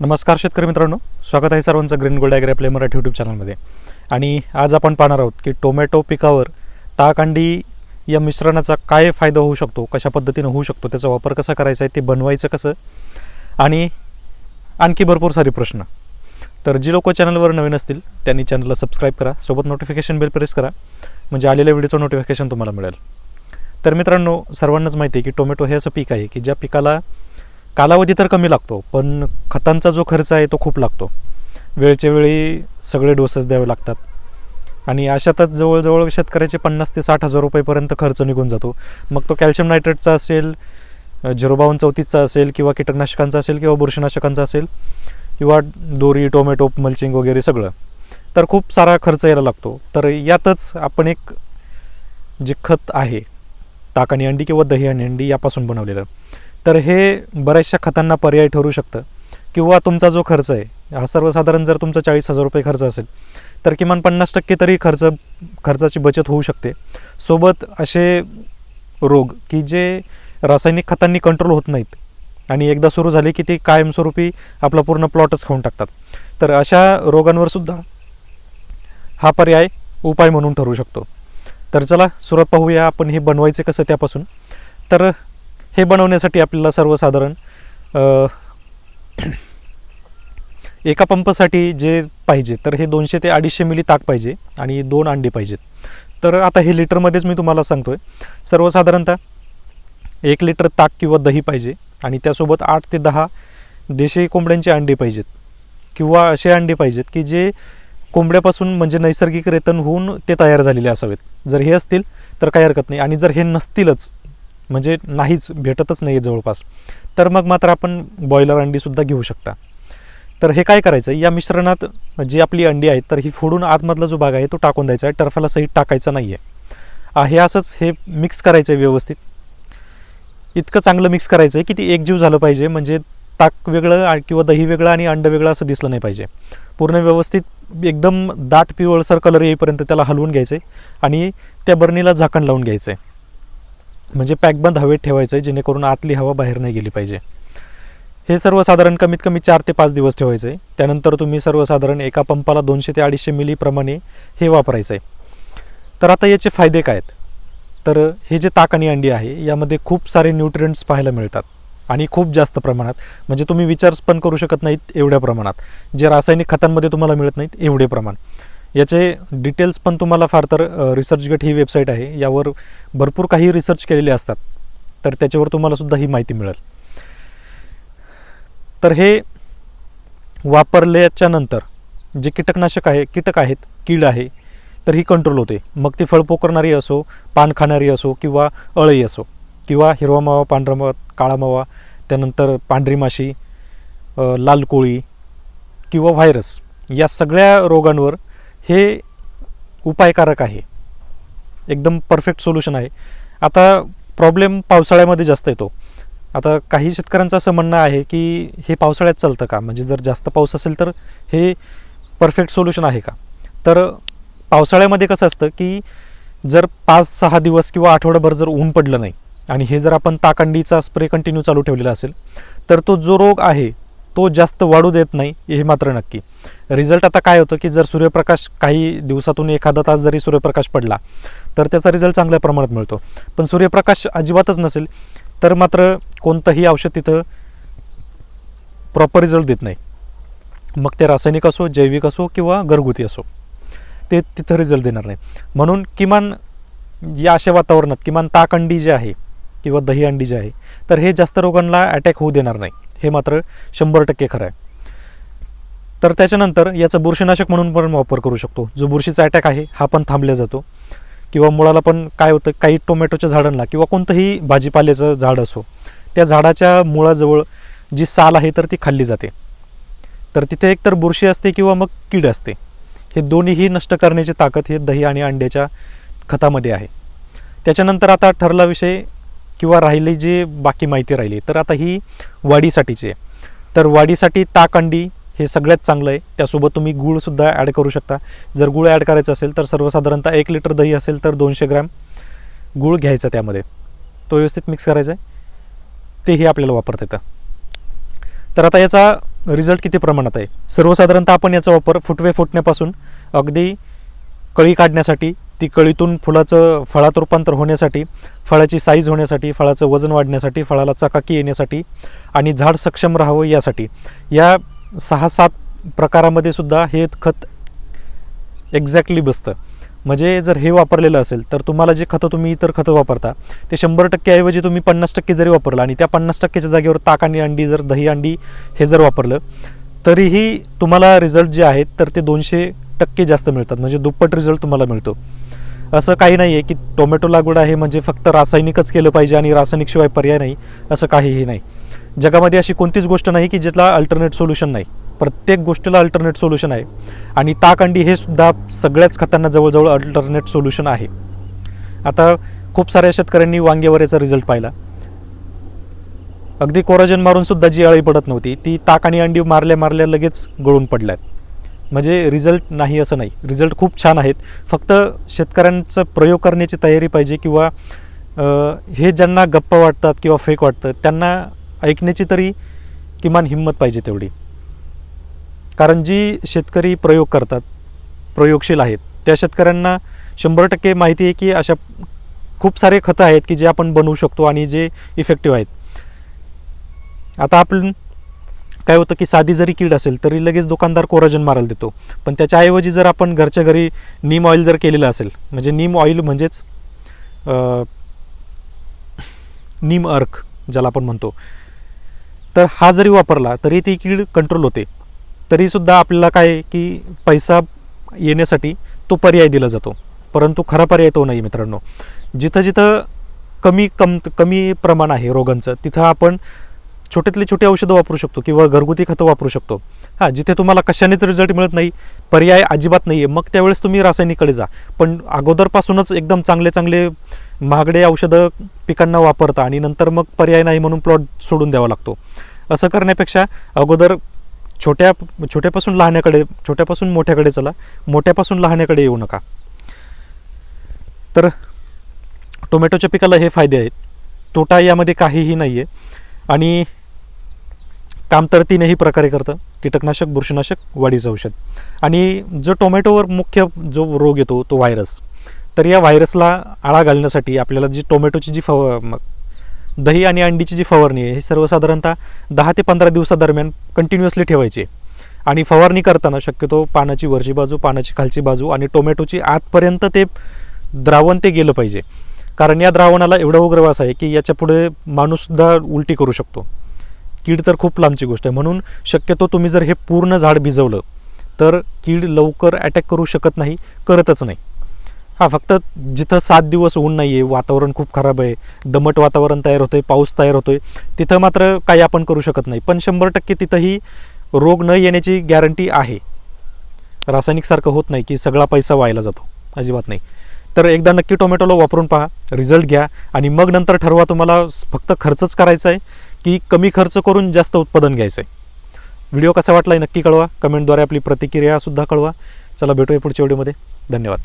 नमस्कार शेतकरी मित्रांनो. स्वागत आहे सर्वांचं ग्रीन गोल्ड ॲग्री आपल्या मराठी यूट्यूब चॅनलमध्ये आणि आज आपण पाहणार आहोत की टोमॅटो पिकावर ताकांडी या मिश्रणाचा काय फायदा होऊ शकतो कशा पद्धतीनं होऊ शकतो त्याचा वापर कसा करायचा आहे ते बनवायचं कसं? आणि आणखी भरपूर सारे प्रश्न. तर जी लोक चॅनलवर नवीन असतील त्यांनी चॅनलला सबस्क्राईब करा सोबत नोटिफिकेशन बेल प्रेस करा म्हणजे आलेल्या व्हिडिओचं नोटिफिकेशन तुम्हाला मिळेल. तर मित्रांनो सर्वांनाच माहिती आहे की टोमॅटो हे असं पीक आहे की ज्या पिकाला कालावधी तर कमी लागतो पण खतांचा जो खर्च आहे तो खूप लागतो. वेळच्या वेळी सगळे डोसेस द्यावे लागतात. आणि अशातच जवळजवळ शेतकऱ्याचे पन्नास ते साठ हजार रुपयेपर्यंत खर्च निघून जातो. मग तो कॅल्शियम नायट्रेटचा असेल झिरोबावन चौतीसचा असेल किंवा कीटकनाशकांचा असेल किंवा बुरशीनाशकांचा असेल किंवा दोरी टोमॅटो मल्चिंग वगैरे सगळं तर खूप सारा खर्च यायला लागतो. तर यातच आपण एक जे खत आहे ताक आणि अंडी किंवा दही आणि अंडी यापासून बनवलेलं. तर हे बऱ्याचशा खतांना पर्याय ठरू शकतं. किंवा तुमचा जो खर्च आहे हा सर्वसाधारण जर तुमचा चाळीस हजार रुपये खर्च असेल तर किमान पन्नास टक्के तरी खर्च खर्चाची बचत होऊ शकते. सोबत असे रोग की जे रासायनिक खतांनी कंट्रोल होत नाहीत आणि एकदा सुरू झाले की ते कायमस्वरूपी आपला पूर्ण प्लॉटच खाऊन टाकतात. तर अशा रोगांवर सुद्धा हा पर्याय उपाय म्हणून ठरू शकतो. तर चला सुरुवात पाहूया आपण हे बनवायचे कसं त्यापासून. तर हे बनवण्यासाठी आपल्याला सर्वसाधारण एका पंपासाठी जे पाहिजे तर हे दोनशे ते अडीचशे मिली ताक पाहिजे आणि दोन अंडी पाहिजेत. तर आता हे लिटरमध्येच मी तुम्हाला सांगतो आहे सर्वसाधारणतः एक लिटर ताक किंवा दही पाहिजे आणि त्यासोबत आठ ते दहा देशी कोंबड्यांचे अंडे पाहिजेत किंवा असे अंडे पाहिजेत की जे कोंबड्यापासून म्हणजे नैसर्गिक रेतन होऊन ते तयार झालेले असावेत. जर हे असतील तर काही हरकत नाही आणि जर हे नसतीलच म्हणजे नाहीच भेटतच नाही जवळपास. तर मग मात्र आपण बॉयलर अंडीसुद्धा घेऊ शकता. तर हे काय करायचं? या मिश्रणात जी आपली अंडी आहेत तर ही फोडून आतमधला जो भाग आहे तो टाकून द्यायचा आहे. टर्फाला सहित टाकायचा नाही आहे हे असंच हे मिक्स करायचं आहे व्यवस्थित. इतकं चांगलं मिक्स करायचं आहे की ती एकजीव झालं पाहिजे. म्हणजे ताक वेगळं किंवा दही वेगळं आणि अंड वेगळं असं दिसलं नाही पाहिजे. पूर्ण व्यवस्थित एकदम दाट पिवळसर कलर येईपर्यंत त्याला हलवून घ्यायचं आहे आणि त्या बरणीला झाकण लावून घ्यायचं आहे म्हणजे पॅकबंद हवेत ठेवायचं आहे जेणेकरून आतली हवा बाहेर नाही गेली पाहिजे. हे सर्वसाधारण कमीत कमी चार ते पाच दिवस ठेवायचं आहे त्यानंतर तुम्ही सर्वसाधारण एका पंपाला दोनशे ते अडीचशे मिलीप्रमाणे हे वापरायचं आहे तर आता याचे फायदे काय आहेत? तर हे जे ताक आणि अंडी आहे यामध्ये खूप सारे न्यूट्रियंट्स पाहायला मिळतात. आणि खूप जास्त प्रमाणात. म्हणजे तुम्ही विचार पण करू शकत नाहीत एवढ्या प्रमाणात. जे रासायनिक खतांमध्ये तुम्हाला मिळत नाहीत एवढे प्रमाण. याचे डिटेल्स पण तुम्हाला फार तर रिसर्चगेट ही वेबसाईट आहे. यावर भरपूर काही रिसर्च केलेले असतात. तर त्याच्यावर तुम्हाला सुद्धा ही माहिती मिळेल. तर हे वापरल्याच्या नंतर जे कीटकनाशक आहे कीटक आहेत कीड आहे तर ही कंट्रोल होते. मग ती फळ पोकरणारी असो पान खाणारी असो किंवा अळई असो किंवा हिरवा मावा पांढरा मावा काळा मावा त्यानंतर पांढरी माशी लाल कोळी किंवा व्हायरस या सगळ्या रोगांवर हे उपायकारक आहे. एकदम परफेक्ट सोल्युशन आहे. आता प्रॉब्लेम पावसाळ्यामध्ये जास्त येतो. आता काही शेतकऱ्यांचं असं म्हणणं आहे की हे पावसाळ्यात चालतं का? म्हणजे जर जास्त पाऊस असेल तर हे परफेक्ट सोल्युशन आहे का? तर पावसाळ्यामध्ये कसं असतं की जर पाच सहा दिवस किंवा आठवडाभर जर ऊन पडलं नाही आणि हे जर आपण ताकंडीचा स्प्रे कंटिन्यू चालू ठेवलेला असेल तर तो जो रोग आहे तो जास्त वाढू देत नाही हे मात्र नक्की. रिझल्ट आता काय होतं की जर सूर्यप्रकाश काही दिवसातून एखादा तास जरी सूर्यप्रकाश पडला तर त्याचा रिझल्ट चांगल्या प्रमाणात मिळतो. पण सूर्यप्रकाश अजिबातच नसेल तर मात्र कोणतंही औषध तिथं प्रॉपर रिझल्ट देत नाही. मग ते रासायनिक असो जैविक असो किंवा घरगुती असो ते तिथं रिझल्ट देणार नाही. म्हणून किमान या अशा वातावरणात किमान ताकंडी जे आहे किंवा दही अंडी जे आहे तर हे जास्त रोगांना अटॅक होऊ देणार नाही. हे मात्र शंभर टक्के खरं आहे. तर त्याच्यानंतर याचा बुरशीनाशक म्हणून पण वापर करू शकतो. जो बुरशीचा अटॅक आहे हा पण थांबला जातो. किंवा मुळाला पण काय होतं काही टोमॅटोच्या झाडांना किंवा कोणतंही भाजीपाल्याचं झाड असो त्या झाडाच्या मुळाजवळ जी साल आहे तर ती खाल्ली जाते. तर तिथे एकतर बुरशी असते किंवा मग कीड असते. हे दोन्हीही नष्ट करण्याची ताकद हे दही आणि अंड्याच्या खतामध्ये आहे. त्याच्यानंतर आता ठरला विषय किंवा राहिली जी बाकी माहिती राहिली. तर आता ही वाढीसाठीची आहे. तर वाढीसाठी ताक अंडी हे सगळ्यात चांगलं आहे. त्यासोबत तुम्ही गूळसुद्धा ॲड करू शकता. जर गूळ ॲड करायचं असेल तर सर्वसाधारणतः एक लिटर दही असेल तर दोनशे ग्रॅम गूळ घ्यायचा त्यामध्ये. तो व्यवस्थित मिक्स करायचा आहे. तेही आपल्याला वापरता येतं. तर आता याचा रिझल्ट किती प्रमाणात आहे? सर्वसाधारणतः आपण याचा वापर फुटवे फुटण्यापासून अगदी कळी काढण्यासाठी ती कळीतून फुलाचं फळात रूपांतर होण्यासाठी फळाची साईज होण्यासाठी फळाचं वजन वाढण्यासाठी फळाला चकाकी येण्यासाठी आणि झाड सक्षम राहावं यासाठी. या सहा सात प्रकारामध्ये सुद्धा हे खत एक्झॅक्टली बसतं. म्हणजे जर हे वापरलेलं असेल तर तुम्हाला जे खतं तुम्ही इतर खतं वापरता ते शंभर टक्केऐवजी तुम्ही पन्नास टक्के जरी वापरलं आणि त्या पन्नास टक्क्याच्या जागेवर ताक आणि अंडी जर दही अंडी हे जर वापरलं तरीही तुम्हाला रिझल्ट जे आहेत तर ते दोनशे टक्के जास्त मिळतात. म्हणजे दुप्पट रिझल्ट तुम्हाला मिळतो. असं काही नाही आहे की टोमॅटो लागवड आहे म्हणजे फक्त रासायनिकच केलं पाहिजे आणि रासायनिकशिवाय पर्याय नाही असं काहीही नाही. जगामध्ये अशी कोणतीच गोष्ट नाही की ज्याला अल्टरनेट सोल्युशन नाही. प्रत्येक गोष्टीला अल्टरनेट सोल्युशन आहे. आणि ताक अंडी हे सुद्धा सगळ्याच खतांना जवळजवळ अल्टरनेट सोल्युशन आहे. आता खूप साऱ्या शेतकऱ्यांनी वांगेवर याचा रिझल्ट पाहिला. अगदी कोराजन मारून सुद्धा जी अळी पडत नव्हती ती ताक आणि अंडी मारल्या मारल्या लगेच गळून पडल्यात. म्हणजे रिझल्ट नाही असं नाही. रिझल्ट खूप छान आहेत. फक्त शेतकऱ्यांचं प्रयोग करण्याची तयारी पाहिजे किंवा हे ज्यांना गप्पा वाटतात किंवा फेक वाटतं त्यांना ऐकण्याची तरी किमान हिंमत पाहिजे तेवढी. कारण जी शेतकरी प्रयोग करतात प्रयोगशील आहेत त्या शेतकऱ्यांना शंभर टक्के माहिती आहे की अशा खूप सारे खतं आहेत की जे आपण बनवू शकतो आणि जे इफेक्टिव्ह आहेत. आता आपण काय होतं की साधी जरी कीड असेल तरी लगेच दुकानदार कोराजन मारायला देतो. पण त्याच्याऐवजी जर आपण घरच्या घरी नीम ऑइल जर केलेलं असेल म्हणजे नीम ऑइल म्हणजेच नीम अर्क ज्याला आपण म्हणतो तर हा जरी वापरला तरी ती कीड कंट्रोल होते. तरीसुद्धा आपल्याला काय की पैसा येण्यासाठी तो पर्याय दिला जातो. परंतु खरा पर्याय तो नाही मित्रांनो. जिथं जिथं कमी कम कमी प्रमाण आहे रोगांचं तिथं आपण छोट्यातली छोटी औषधं वापरू शकतो किंवा घरगुती खतं वापरू शकतो. हां जिथे तुम्हाला कशानेच रिझल्ट मिळत नाही पर्याय अजिबात नाही आहे मग त्यावेळेस तुम्ही रासायनिककडे जा. पण अगोदरपासूनच एकदम चांगले चांगले महागडे औषधं पिकांना वापरता आणि नंतर मग पर्याय नाही म्हणून प्लॉट सोडून द्यावा लागतो. असं करण्यापेक्षा अगोदर छोट्या छोट्यापासून लहान्याकडे छोट्यापासून मोठ्याकडे चला. मोठ्यापासून लहान्याकडे येऊ नका. तर टोमॅटोच्या पिकाला हे फायदे आहेत. तोटा यामध्ये काहीही नाही आहे आणि काम तर तीनही प्रकारे करतं. कीटकनाशक बुरशीनाशक वाढीचं औषध. आणि जो टोमॅटोवर मुख्य जो रोग येतो तो व्हायरस. तर या व्हायरसला आळा घालण्यासाठी आपल्याला जी टोमॅटोची जी फव दही आणि अंडीची जी फवारणी आहे हे सर्वसाधारणतः दहा ते पंधरा दिवसादरम्यान कंटिन्युअसली ठेवायची आणि फवारणी करताना शक्यतो पानाची वरची बाजू पानाची खालची बाजू आणि टोमॅटोची आतपर्यंत ते द्रावण ते गेलं पाहिजे. कारण या द्रावणाला एवढा उग्रवास आहे की याच्यापुढे माणूससुद्धा उलटी करू शकतो. कीड तर खूप लांबची गोष्ट आहे. म्हणून शक्यतो तुम्ही जर हे पूर्ण झाड भिजवलं तर कीड लवकर अटॅक करू शकत नाही करतच नाही. हां फक्त जिथं सात दिवस ऊन नाही आहे वातावरण खूप खराब आहे दमट वातावरण तयार होतं आहे पाऊस तयार होतो आहे तिथं मात्र काही आपण करू शकत नाही. पण शंभर टक्के तिथंही रोग न येण्याची गॅरंटी आहे. रासायनिकसारखं होत नाही की सगळा पैसा व्हायला जातो. अजिबात नाही. तर एकदा नक्की टोमॅटोला वापरून पहा रिझल्ट घ्या आणि मग नंतर ठरवा तुम्हाला फक्त खर्चच करायचा आहे की कमी खर्च करून जास्त उत्पादन घ्यायचं आहे व्हिडिओ कसा वाटला आहे नक्की कळवा. कमेंटद्वारे आपली प्रतिक्रियासुद्धा कळवा. चला भेटूया पुढच्या व्हिडिओमध्ये. धन्यवाद.